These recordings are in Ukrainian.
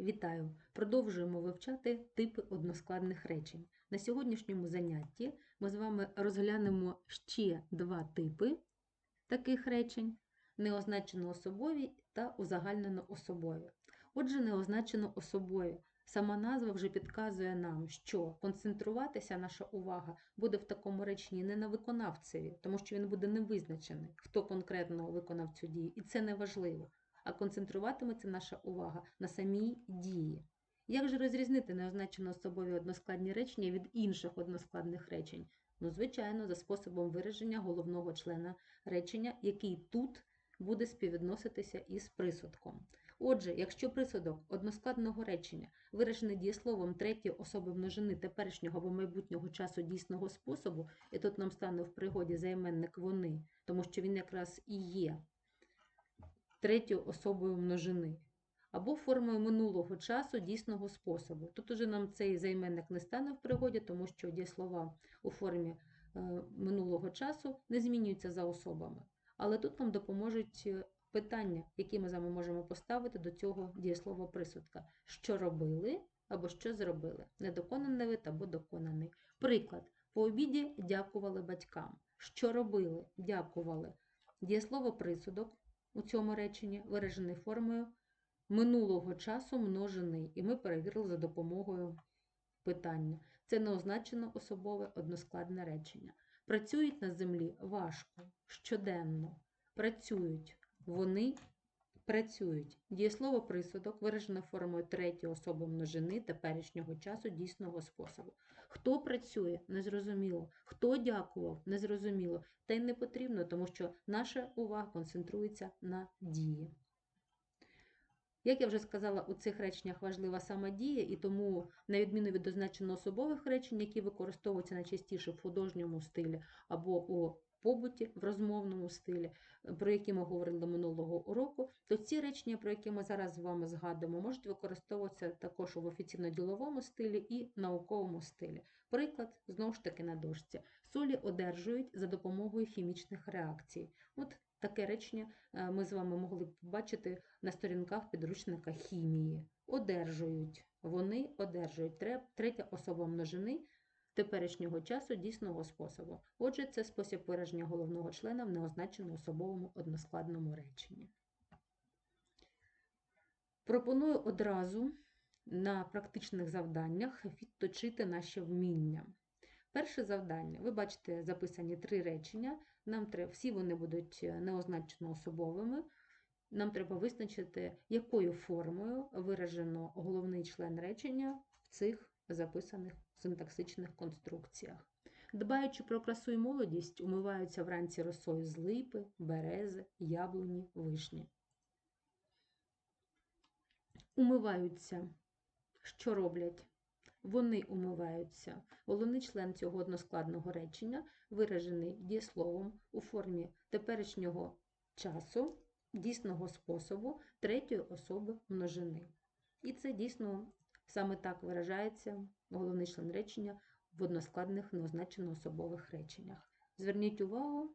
Вітаю! Продовжуємо вивчати типи односкладних речень. На сьогоднішньому занятті ми з вами розглянемо ще два типи таких речень: неозначено особові та узагальнено особові. Отже, неозначено особові. Сама назва вже підказує нам, що концентруватися наша увага буде в такому реченні не на виконавцеві, тому що він буде невизначений, хто конкретно виконав цю дію, і це не важливо а концентруватиметься наша увага на самій дії. Як же розрізнити неозначено особові односкладні речення від інших односкладних речень? Ну, звичайно, за способом вираження головного члена речення, який тут буде співвідноситися із присудком. Отже, якщо присудок односкладного речення виражений дієсловом третьої особи множини теперішнього або майбутнього часу дійсного способу, і тут нам стане в пригоді займенник вони, тому що він якраз і є третьою особою множини, або формою минулого часу дійсного способу. Тут уже нам цей займенник не стане в пригоді, тому що дієслова у формі е, минулого часу не змінюються за особами. Але тут нам допоможуть е, питання, які ми з вами можемо поставити до цього дієслова присудка. Що робили або що зробили? Недоконаний вид або доконаний. Приклад. По обіді дякували батькам. Що робили? Дякували. Дієслово присудок у цьому реченні виражений формою минулого часу множений, і ми перевірили за допомогою питання. Це неозначено особове односкладне речення. Працюють на землі важко, щоденно. Працюють. Вони працюють. Дієслово присудок виражене формою третьої особи множини теперішнього часу дійсного способу. Хто працює, незрозуміло. Хто дякував, незрозуміло. Та й не потрібно, тому що наша увага концентрується на дії. Як я вже сказала, у цих реченнях важлива сама дія, і тому, на відміну від означено особових речень, які використовуються найчастіше в художньому стилі або у побуті в розмовному стилі, про які ми говорили минулого уроку, то ці речення, про які ми зараз з вами згадуємо, можуть використовуватися також в офіційно-діловому стилі і науковому стилі. Приклад, знову ж таки, на дошці. Солі одержують за допомогою хімічних реакцій. От таке речення е, ми з вами могли побачити на сторінках підручника хімії. Одержують. Вони одержують. Третя особа множини теперішнього часу дійсного способу. Отже, це спосіб вираження головного члена в неозначеному особовому односкладному реченні. Пропоную одразу на практичних завданнях відточити наші вміння. Перше завдання. Ви бачите, записані три речення. Нам треба, Всі вони будуть неозначено особовими. Нам треба визначити, якою формою виражено головний член речення в цих записаних синтаксичних конструкціях. Дбаючи про красу і молодість, умиваються вранці росою з липи, берези, яблуні, вишні. Умиваються. Що роблять? Вони умиваються. Головний член цього односкладного речення виражений дієсловом у формі теперішнього часу, дійсного способу третьої особи множини. І це дійсно саме так виражається головний член речення в односкладних неозначено особових реченнях. Зверніть увагу,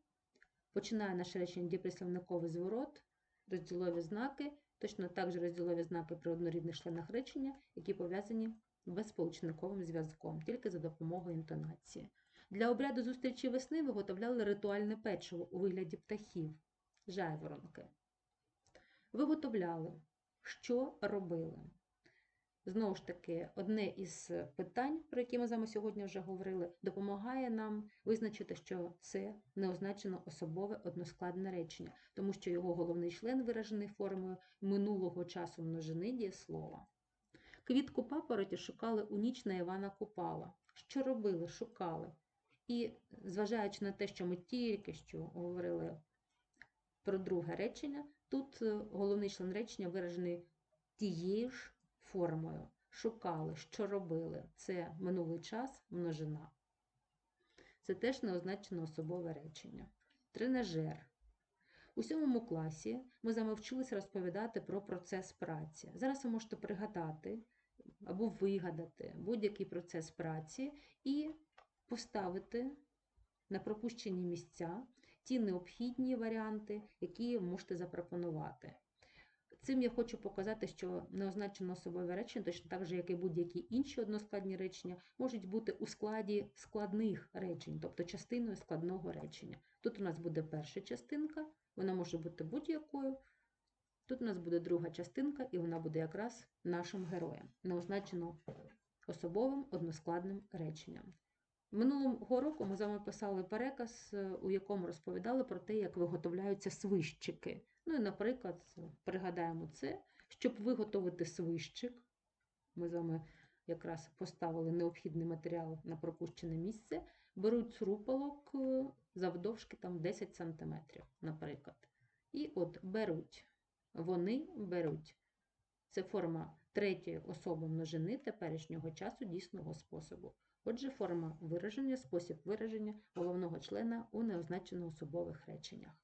починає наше речення дієприслівниковий зворот, розділові знаки, точно так же розділові знаки при однорідних членах речення, які пов'язані безсполучниковим зв'язком, тільки за допомогою інтонації. Для обряду зустрічі весни виготовляли ритуальне печиво у вигляді птахів, жайворонки. Виготовляли, що робили. Знову ж таки, одне із питань, про які ми з вами сьогодні вже говорили, допомагає нам визначити, що це неозначено особове односкладне речення, тому що його головний член виражений формою минулого часу множини дієслова. Квітку папороті шукали у ніч на Івана Купала. Що робили? Шукали. І, зважаючи на те, що ми тільки що говорили про друге речення, тут е, головний член речення виражений тією ж формою. Шукали, що робили. Це минулий час множина. Це теж неозначено особове речення. Тренажер. У сьомому класі ми з вами вчилися розповідати про процес праці. Зараз ви можете пригадати або вигадати будь-який процес праці і поставити на пропущені місця ті необхідні варіанти, які можете запропонувати. Цим я хочу показати, що неозначено особове речення, точно так же, як і будь-які інші односкладні речення, можуть бути у складі складних речень, тобто частиною складного речення. Тут у нас буде перша частинка, вона може бути будь-якою. Тут у нас буде друга частинка, і вона буде якраз нашим героєм, неозначено особовим односкладним реченням. Минулого року ми з вами писали переказ, у якому розповідали про те, як виготовляються свищики. Ну і, наприклад, пригадаємо це, щоб виготовити свищик. Ми з вами якраз поставили необхідний матеріал на пропущене місце, беруть срупалок е, завдовжки там 10 см, наприклад. І от беруть, вони беруть. Це форма третьої особи множини теперішнього часу дійсного способу. Отже, форма вираження, спосіб вираження головного члена у неозначено особових реченнях.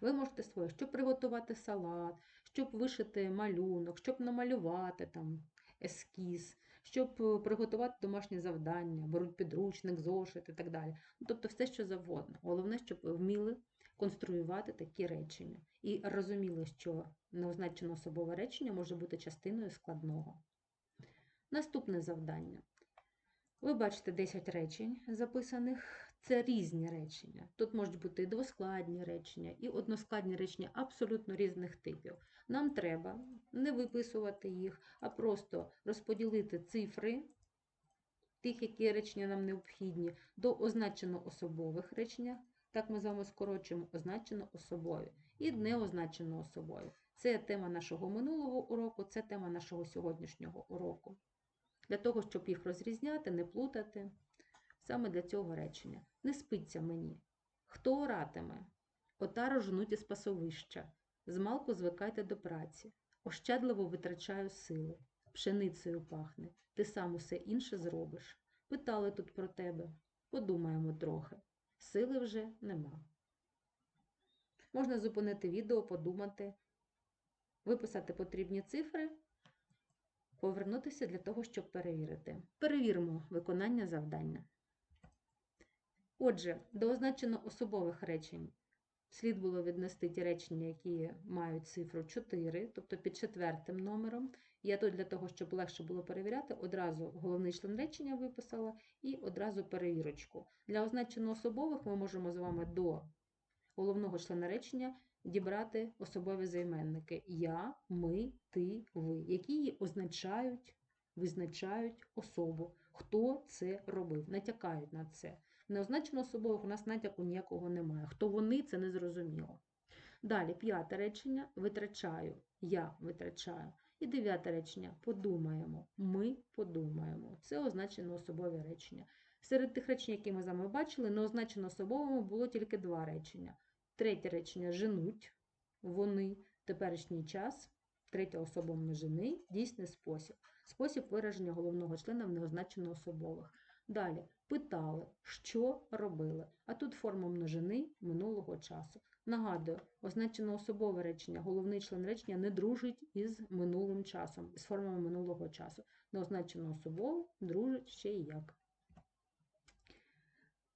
Ви можете своє, щоб приготувати салат, щоб вишити малюнок, щоб намалювати там ескіз, щоб е, приготувати домашнє завдання, беруть підручник, зошит і так далі. Ну, Тобто все, що завгодно. Головне, щоб ви вміли конструювати такі речення і розуміли, що неозначено особове речення може бути частиною складного. Наступне завдання. Ви бачите 10 речень записаних. Це різні речення. Тут можуть бути і двоскладні речення, і односкладні речення абсолютно різних типів. Нам треба не виписувати їх, а просто розподілити цифри тих, які речення нам необхідні, до означено особових речення. Так ми з вами скорочуємо означено особові і неозначено особові. Це тема нашого минулого уроку, це тема нашого сьогоднішнього уроку. Для того, щоб їх розрізняти, не плутати. Саме для цього речення. Не спиться мені. Хто оратиме? Отару жнуть із пасовища. Змалку звикайте до праці. Ощадливо витрачаю сили. Пшеницею пахне. Ти сам усе інше зробиш. Питали тут про тебе. Подумаємо трохи. Сили вже нема. Можна зупинити відео, подумати, виписати потрібні цифри, повернутися для того, щоб перевірити. Перевіримо виконання завдання. Отже, до означено особових речень слід було віднести ті речення, які мають цифру 4, тобто під четвертим номером. Я тут для того, щоб легше було перевіряти, одразу головний член речення виписала і одразу перевірочку. Для означено особових ми можемо з вами до головного члена речення дібрати особові займенники я, ми, ти, ви, які її означають, визначають особу, хто це робив, натякають на це. Неозначено особових у нас натяку ніякого немає. Хто вони, це не зрозуміло. Далі, п'яте речення витрачаю, я витрачаю. І дев'яте речення подумаємо, ми подумаємо. Це означено особові речення. Серед тих речень, які ми з вами бачили, неозначено особовими було тільки два речення. Третє речення женуть, вони, теперішній час, третя особа множини, дійсний спосіб. Спосіб вираження головного члена в неозначено особових. Далі питали, що робили. А тут форма множини минулого часу. Нагадую, означено особове речення, головний член речення не дружить із минулим часом, з формами минулого часу. Неозначено особове дружить ще і як.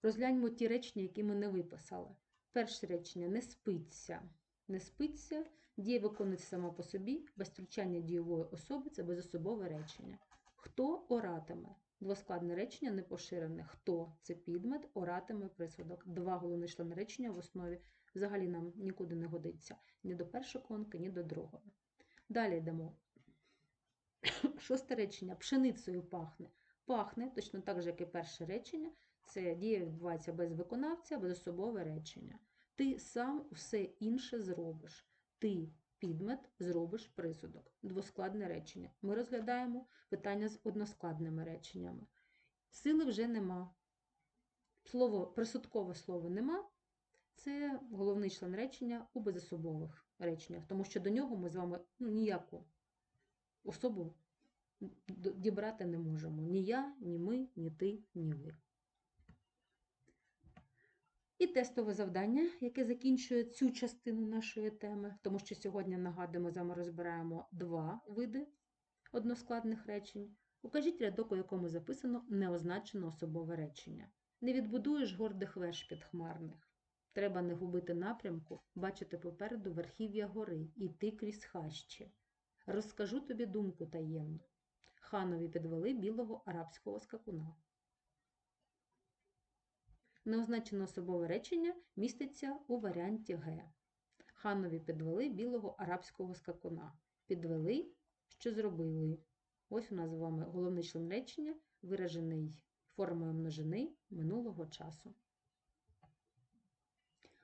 Розгляньмо ті речення, які ми не виписали. Перше речення не спиться. Не спиться, дія виконується сама по собі, без втручання дієвої особи це безособове речення. Хто оратиме? Двоскладне речення не поширене. Хто це підмет, оратиме присудок. Два головні члени речення в основі взагалі нам нікуди не годиться. Ні до першої колонки, ні до другої. Далі йдемо. Шосте речення. Пшеницею пахне. Пахне, точно так же, як і перше речення. Це дія відбувається без виконавця, безособове речення. Ти сам все інше зробиш. Ти підмет зробиш присудок. Двоскладне речення. Ми розглядаємо питання з односкладними реченнями. Сили вже нема. Слово, присудкове слово нема. Це головний член речення у безособових реченнях, тому що до нього ми з вами ну, ніяку особу дібрати не можемо. Ні я, ні ми, ні ти, ні ви. І тестове завдання, яке закінчує цю частину нашої теми, тому що сьогодні, нагадуємо, з вами розбираємо два види односкладних речень. Укажіть рядок, у якому записано неозначено особове речення. Не відбудуєш гордих веж підхмарних. Треба не губити напрямку, бачити попереду верхів'я гори, іти крізь хащі. Розкажу тобі думку таємну. Ханові підвели білого арабського скакуна. Неозначене особове речення міститься у варіанті Г. Ханові підвели білого арабського скакуна. Підвели, що зробили. Ось у нас з вами головний член речення, виражений формою множини минулого часу.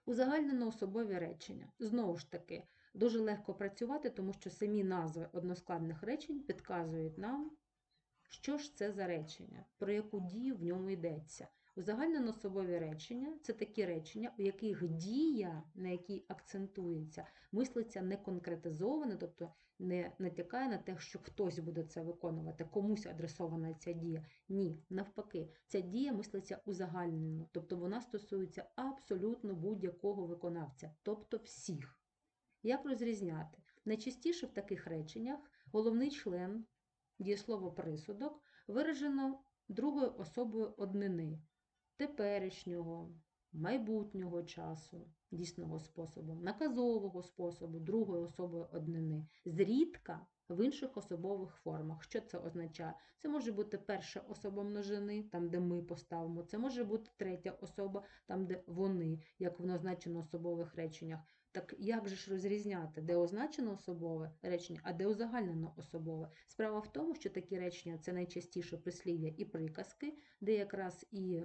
Узагальнено особові речення. Знову ж таки, дуже легко працювати, тому що самі назви односкладних речень підказують нам, що ж це за речення, про яку дію в ньому йдеться. Узагальнено особові речення це такі речення, у яких дія, на якій акцентується, мислиться не конкретизовано, тобто не натякає на те, що хтось буде це виконувати, комусь адресована ця дія. Ні, навпаки, ця дія мислиться узагальнено, тобто вона стосується абсолютно будь-якого виконавця, тобто всіх. Як розрізняти? Найчастіше в таких реченнях головний член, дієслово присудок, виражено другою особою однини теперішнього, майбутнього часу, дійсного способу, наказового способу, другої особи однини, зрідка в інших особових формах. Що це означає? Це може бути перша особа множини, там, де ми поставимо, це може бути третя особа, там, де вони, як в особових реченнях. Так як же ж розрізняти, де означено особове речення, а де узагальнено особове? Справа в тому, що такі речення це найчастіше прислів'я і приказки, де якраз і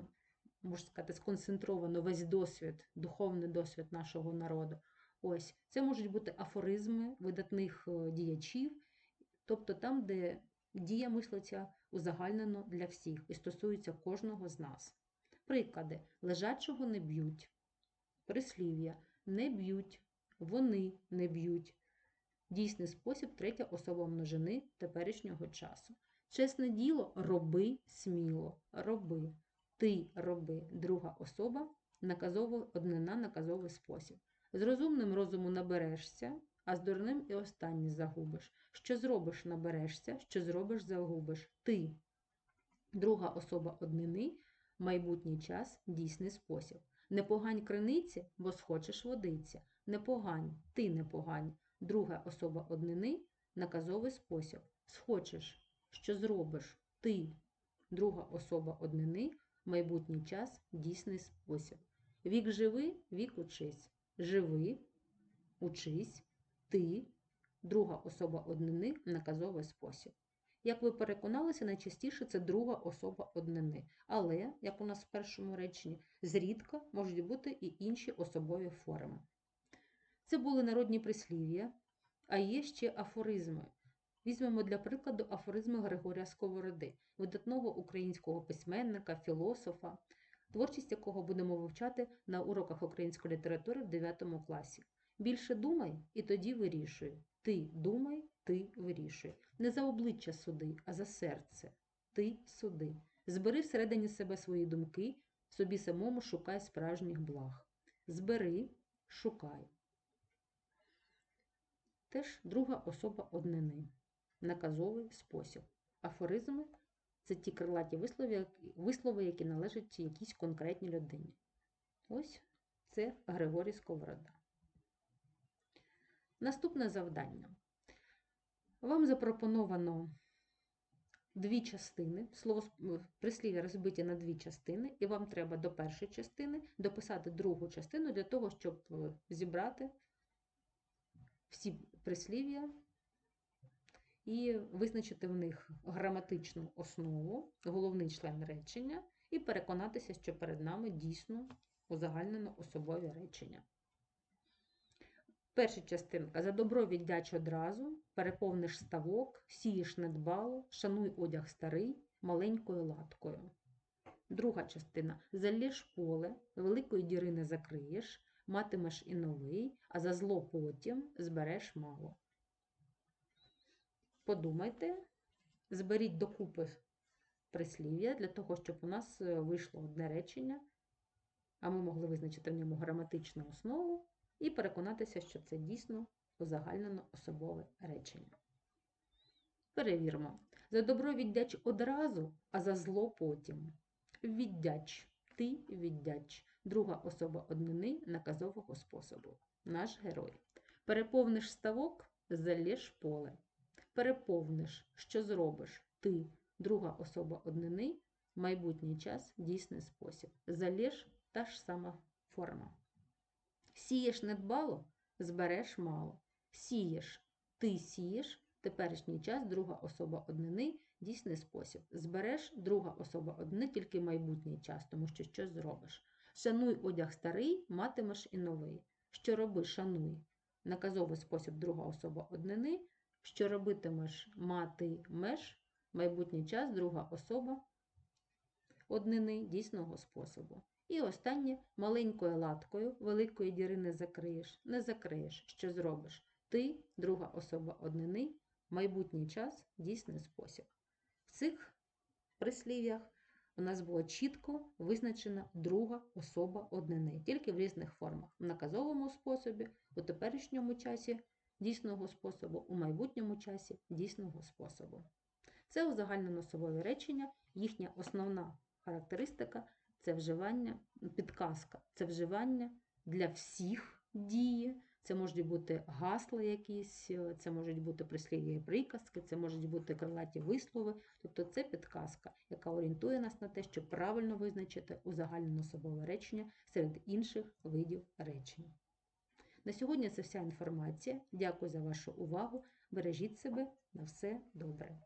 можна сказати, сконцентровано весь досвід, духовний досвід нашого народу. Ось це можуть бути афоризми видатних е, діячів, тобто там, де дія мислиться узагальнено для всіх і стосується кожного з нас. Приклади лежачого не б'ють, прислів'я не б'ють, вони не б'ють. Дійсний спосіб третя особа множини теперішнього часу. Чесне діло роби сміло, роби. Ти роби друга особа, наказовий однина наказовий спосіб. З розумним розуму наберешся, а з дурним і останній загубиш. Що зробиш, наберешся, що зробиш, загубиш. Ти. Друга особа однини, майбутній час, дійсний спосіб. Не погань криниці, бо схочеш водиться. Не погань, ти не погань. Друга особа однини, наказовий спосіб. Схочеш, що зробиш, ти. Друга особа однини, майбутній час дійсний спосіб. Вік живи, вік учись. Живи, учись, ти, друга особа однини, наказовий спосіб. Як ви переконалися, найчастіше це друга особа однини. Але, як у нас в першому реченні, зрідка можуть бути і інші особові форми. Це були народні прислів'я, а є ще афоризми. Візьмемо для прикладу афоризми Григорія Сковороди, видатного українського письменника, філософа, творчість якого будемо вивчати на уроках української літератури в 9 класі. Більше думай і тоді вирішуй. Ти думай, ти вирішуй. Не за обличчя суди, а за серце. Ти суди. Збери всередині себе свої думки, собі самому шукай справжніх благ. Збери, шукай. Теж друга особа однини наказовий спосіб. Афоризми це ті крилаті вислови, вислови, які належать якійсь конкретній людині. Ось це Григорій Сковорода. Наступне завдання. Вам запропоновано дві частини, слово прислів'я розбиті на дві частини, і вам треба до першої частини дописати другу частину для того, щоб е, зібрати всі прислів'я і визначити в них граматичну основу, головний член речення, і переконатися, що перед нами дійсно узагальнено особові речення. Перша частинка за добро віддяч одразу, переповниш ставок, сієш недбало, шануй одяг старий, маленькою латкою. Друга частина залєш поле, великої діри не закриєш, матимеш і новий, а за зло потім збереш мало. Подумайте, зберіть докупи прислів'я для того, щоб у нас е, вийшло одне речення, а ми могли визначити в ньому граматичну основу і переконатися, що це дійсно узагальнено особове речення. Перевіримо. За добро віддяч одразу, а за зло потім. Віддяч. Ти віддяч. друга особа однини наказового способу. Наш герой. Переповниш ставок, залєш поле. Переповниш, що зробиш ти, друга особа однини, майбутній час, дійсний спосіб. Залєш та ж сама форма. Сієш недбало, збереш мало. Сієш, ти сієш, теперішній час, друга особа однини, дійсний спосіб. Збереш друга особа однини, тільки майбутній час, тому що щось зробиш. Шануй одяг старий, матимеш і новий. Що роби, шануй. Наказовий спосіб друга особа однини. Що робитимеш матимеш, майбутній час, друга особа однини дійсного способу. І останнє маленькою латкою великої діри не закриєш, не закриєш, що зробиш. Ти, друга особа однини, майбутній час, дійсний спосіб. В цих прислів'ях у нас було чітко визначена друга особа однини, тільки в різних формах. В наказовому способі, у теперішньому часі дійсного способу, у майбутньому часі дійсного способу. Це узагальнено-носові речення, їхня основна характеристика це вживання, підказка, це вживання для всіх дії. Це можуть бути гасла якісь, це можуть бути прислів'я і приказки, це можуть бути крилаті вислови. Тобто це підказка, яка орієнтує нас на те, щоб правильно визначити узагальнено-особове речення серед інших видів речень. На сьогодні це вся інформація. Дякую за вашу увагу. Бережіть себе на все добре.